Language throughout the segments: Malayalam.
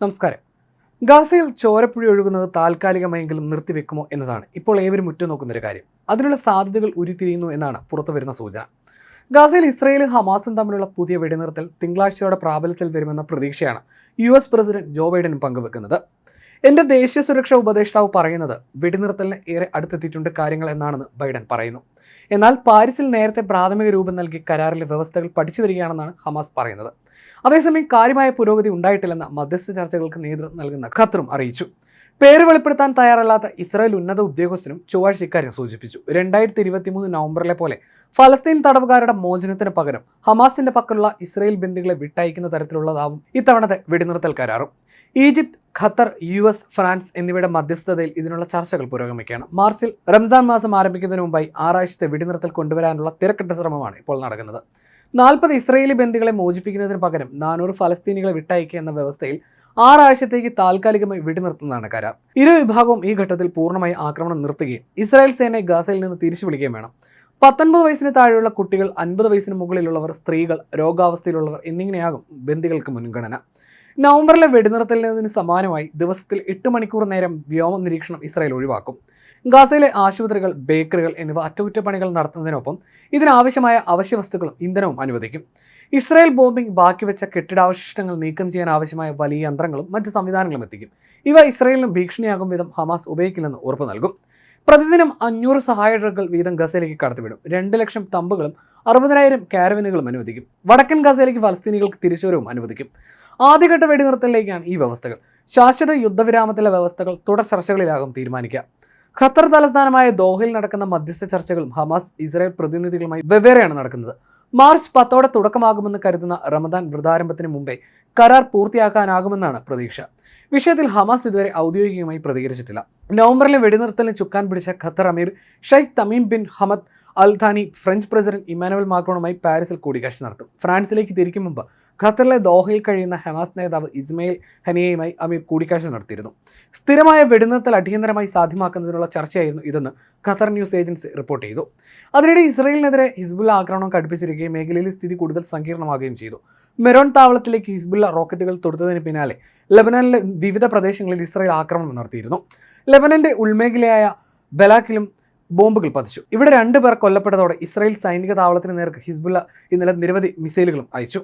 നമസ്കാരം. ഗാസയിൽ ചോരപ്പുഴ ഒഴുകുന്നത് താൽക്കാലികമായെങ്കിലും നിർത്തിവെക്കുമോ എന്നതാണ് ഇപ്പോൾ ഏവരും ഉറ്റുനോക്കുന്നൊരു കാര്യം. അതിനുള്ള സാധ്യതകൾ ഉരുത്തിരിയുന്നു എന്നാണ് പുറത്തുവരുന്ന സൂചന. ഗാസയിൽ ഇസ്രയേലും ഹമാസും തമ്മിലുള്ള പുതിയ വെടിനിർത്തൽ തിങ്കളാഴ്ചയോടെ പ്രാബല്യത്തിൽ വരുമെന്ന പ്രതീക്ഷയാണ് യു എസ് പ്രസിഡന്റ് ജോ ബൈഡനും പങ്കുവെക്കുന്നത്. എന്റെ ദേശീയ സുരക്ഷാ ഉപദേഷ്ടാവ് പറയുന്നത് വെടിനിർത്തലിന് ഏറെ അടുത്തെത്തിയിട്ടുണ്ട് കാര്യങ്ങൾ എന്നാണെന്ന് ബൈഡൻ പറയുന്നു. എന്നാൽ പാരീസിൽ നേരത്തെ പ്രാഥമിക രൂപം നൽകി കരാറിലെ വ്യവസ്ഥകൾ പഠിച്ചു വരികയാണെന്നാണ് ഹമാസ് പറയുന്നത്. അതേസമയം കാര്യമായ പുരോഗതി ഉണ്ടായിട്ടില്ലെന്ന മധ്യസ്ഥ ചർച്ചകൾക്ക് നേതൃത്വം നൽകുന്ന ഖത്തറും അറിയിച്ചു. പേര് വെളിപ്പെടുത്താൻ തയ്യാറല്ലാത്ത ഇസ്രായേൽ ഉന്നത ഉദ്യോഗസ്ഥനും ചൊവ്വാഴ്ച ഇക്കാര്യം സൂചിപ്പിച്ചു. രണ്ടായിരത്തി ഇരുപത്തി മൂന്ന് നവംബറിലെ പോലെ ഫലസ്തീൻ തടവുകാരുടെ മോചനത്തിന് പകരം ഹമാസിന്റെ പക്കലുള്ള ഇസ്രായേൽ ബന്ദികളെ വിട്ടയക്കുന്ന തരത്തിലുള്ളതാവും ഇത്തവണത്തെ വെടിനിർത്തൽ കരാറും. Egypt Qatar U S France എന്നിവയുടെ മധ്യസ്ഥതയിൽ ഇതിനുള്ള ചർച്ചകൾ പുരോഗമിക്കുകയാണ്. മാർച്ചിൽ റംസാൻ മാസം ആരംഭിക്കുന്നതിന് മുമ്പായി ആറാഴ്ചത്തെ വെടിനിർത്തൽ കൊണ്ടുവരാനുള്ള തിരക്കിട്ട ശ്രമമാണ് ഇപ്പോൾ നടക്കുന്നത്. നാൽപ്പത് ഇസ്രയേലി ബന്ദികളെ മോചിപ്പിക്കുന്നതിന് പകരം നാനൂറ് ഫലസ്തീനികളെ വിട്ടയക്കുക എന്ന വ്യവസ്ഥയിൽ ആറാഴ്ചത്തേക്ക് താൽക്കാലികമായി വെടിനിർത്തുന്നതാണ് കരാർ. ഇരു വിഭാഗവും ഈ ഘട്ടത്തിൽ പൂർണമായി ആക്രമണം നിർത്തുകയും ഇസ്രായേൽ സേനയെ ഗാസയിൽ നിന്ന് തിരിച്ചു വിളിക്കുകയും വേണം. പത്തൊൻപത് വയസ്സിന് താഴെയുള്ള കുട്ടികൾ അൻപത് വയസ്സിന് മുകളിലുള്ളവർ സ്ത്രീകൾ രോഗാവസ്ഥയിലുള്ളവർ എന്നിങ്ങനെയാകും ബന്ദികൾക്ക് മുൻഗണന. നവംബറിലെ വെടിനിർത്തലിന് സമാനമായി ദിവസത്തിൽ എട്ട് മണിക്കൂർ നേരം വ്യോമ നിരീക്ഷണം ഇസ്രായേൽ ഒഴിവാക്കും. ഗാസയിലെ ആശുപത്രികൾ ബേക്കറികൾ എന്നിവ അറ്റകുറ്റപ്പണികൾ നടത്തുന്നതിനൊപ്പം ഇതിനാവശ്യമായ അവശ്യ വസ്തുക്കളും ഇന്ധനവും അനുവദിക്കും. ഇസ്രായേൽ ബോംബിംഗ് ബാക്കിവെച്ച കെട്ടിടാവശിഷ്ടങ്ങൾ നീക്കം ചെയ്യാൻ ആവശ്യമായ വലിയ യന്ത്രങ്ങളും മറ്റ് സംവിധാനങ്ങളും എത്തിക്കും. ഇവ ഇസ്രായേലിനും ഭീഷണിയാകും വിധം ഹമാസ് ഉപയോഗിക്കില്ലെന്ന് ഉറപ്പ് നൽകും. പ്രതിദിനം അഞ്ഞൂറ് സഹായ ട്രക്കുകൾ വീതം ഗസയിലേക്ക് കടത്തിവിടും. രണ്ട് ലക്ഷം തമ്പുകളും അറുപതിനായിരം കാരവനുകളും അനുവദിക്കും. വടക്കൻ ഗസയിലേക്ക് ഫലസ്തീനികൾക്ക് തിരിച്ചുവരവും അനുവദിക്കും. ആദ്യഘട്ട വെടിനിർത്തലിലേക്കാണ് ഈ വ്യവസ്ഥകൾ. ശാശ്വത യുദ്ധവിരാമത്തിലെ വ്യവസ്ഥകൾ തുടർ ചർച്ചകളിലാകും തീരുമാനിക്കുക. ഖത്തർ തലസ്ഥാനമായ ദോഹയിൽ നടക്കുന്ന മധ്യസ്ഥ ചർച്ചകളും ഹമാസ് ഇസ്രായേൽ പ്രതിനിധികളുമായി വെവ്വേറെയാണ് നടക്കുന്നത്. മാർച്ച് പത്തോടെ തുടക്കമാകുമെന്ന് കരുതുന്ന റമദാൻ വ്രതാരംഭത്തിന് മുമ്പേ കരാർ പൂർത്തിയാക്കാനാകുമെന്നാണ് പ്രതീക്ഷ. വിഷയത്തിൽ ഹമാസ് ഇതുവരെ ഔദ്യോഗികമായി പ്രതികരിച്ചിട്ടില്ല. നവംബറിലെ വെടിനിർത്തലിന് ചുക്കാൻ പിടിച്ച Qatar emir Sheikh Tamim bin Hamad Al Thani French president Emmanuel മാക്രോണുമായി പാരീസിൽ കൂടിക്കാഴ്ച നടത്തും. ഫ്രാൻസിലേക്ക് തിരിക്കും മുമ്പ് ഖത്തറിലെ ദോഹയിൽ കഴിയുന്ന ഹമാസ് നേതാവ് ഇസ്മയിൽ ഹനിയയുമായി അമീർ കൂടിക്കാഴ്ച നടത്തിയിരുന്നു. സ്ഥിരമായ വെടിനിർത്തൽ അടിയന്തരമായി സാധ്യമാക്കുന്നതിനുള്ള ചർച്ചയായിരുന്നു ഇതെന്ന് ഖത്തർ ന്യൂസ് ഏജൻസി റിപ്പോർട്ട് ചെയ്തു. അതിനിടെ ഇസ്രയേലിനെതിരെ ഹിസ്ബുള്ള ആക്രമണം കടുപ്പിച്ചിരിക്കുകയും മേഖലയിലെ സ്ഥിതി കൂടുതൽ സങ്കീർണമാകുകയും ചെയ്തു. മെറോൺ താവളത്തിലേക്ക് ഹിസ്ബുള്ള റോക്കറ്റുകൾ തൊടുത്തതിന് പിന്നാലെ ലബനാനിലെ വിവിധ പ്രദേശങ്ങളിൽ ഇസ്രയേൽ ആക്രമണം നടത്തിയിരുന്നു. ലബനന്റെ ഉൾമേഖലയായ ബലാക്കിലും ബോംബുകൾ പതിച്ചു. ഇവിടെ രണ്ടു പേർ കൊല്ലപ്പെട്ടതോടെ ഇസ്രായേൽ സൈനിക താവളത്തിന് നേർക്ക് ഹിസ്ബുല്ല ഇന്നലെ നിരവധി മിസൈലുകളും അയച്ചു.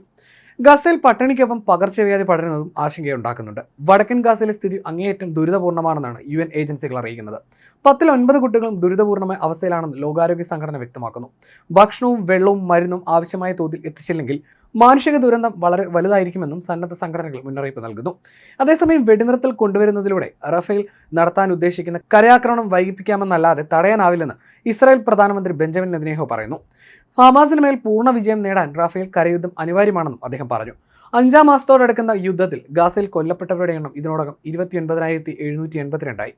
ഗസയിൽ പട്ടിണിക്കൊപ്പം പകർച്ചവ്യാധി പടരുന്നതും ആശങ്കയുണ്ടാക്കുന്നുണ്ട്. വടക്കൻ ഗസയിലെ സ്ഥിതി അങ്ങേയറ്റം ദുരിതപൂർണമാണെന്നാണ് യു എൻ ഏജൻസികൾ അറിയിക്കുന്നത്. പത്തിൽ ഒൻപത് കുട്ടികളും ദുരിതപൂർണമായ അവസ്ഥയിലാണെന്ന് ലോകാരോഗ്യ സംഘടന വ്യക്തമാക്കുന്നു. ഭക്ഷണവും വെള്ളവും മരുന്നും ആവശ്യമായ തോതിൽ എത്തിച്ചില്ലെങ്കിൽ മാനുഷിക ദുരന്തം വളരെ വലുതായിരിക്കുമെന്നും സന്നദ്ധ സംഘടനകൾ മുന്നറിയിപ്പ് നൽകുന്നു. അതേസമയം വെടിനിർത്തൽ കൊണ്ടുവരുന്നതിലൂടെ റഫേൽ നടത്താൻ ഉദ്ദേശിക്കുന്ന കരയാക്രമണം വൈകിപ്പിക്കാമെന്നല്ലാതെ തടയാനാവില്ലെന്ന് ഇസ്രായേൽ പ്രധാനമന്ത്രി ബെഞ്ചമിൻ നെതിനേഹോ പറയുന്നു. ഹമാസിന് മേൽ പൂർണ വിജയം നേടാൻ റാഫേൽ കരയുദ്ധം അനിവാര്യമാണെന്നും അദ്ദേഹം പറഞ്ഞു. അഞ്ചാം മാസത്തോടടുക്കുന്ന യുദ്ധത്തിൽ ഗാസയിൽ കൊല്ലപ്പെട്ടവരുടെ എണ്ണം ഇതിനോടകം ഇരുപത്തിയൊൻപതിനായിരത്തി എഴുന്നൂറ്റി എൺപത്തിരണ്ടായി.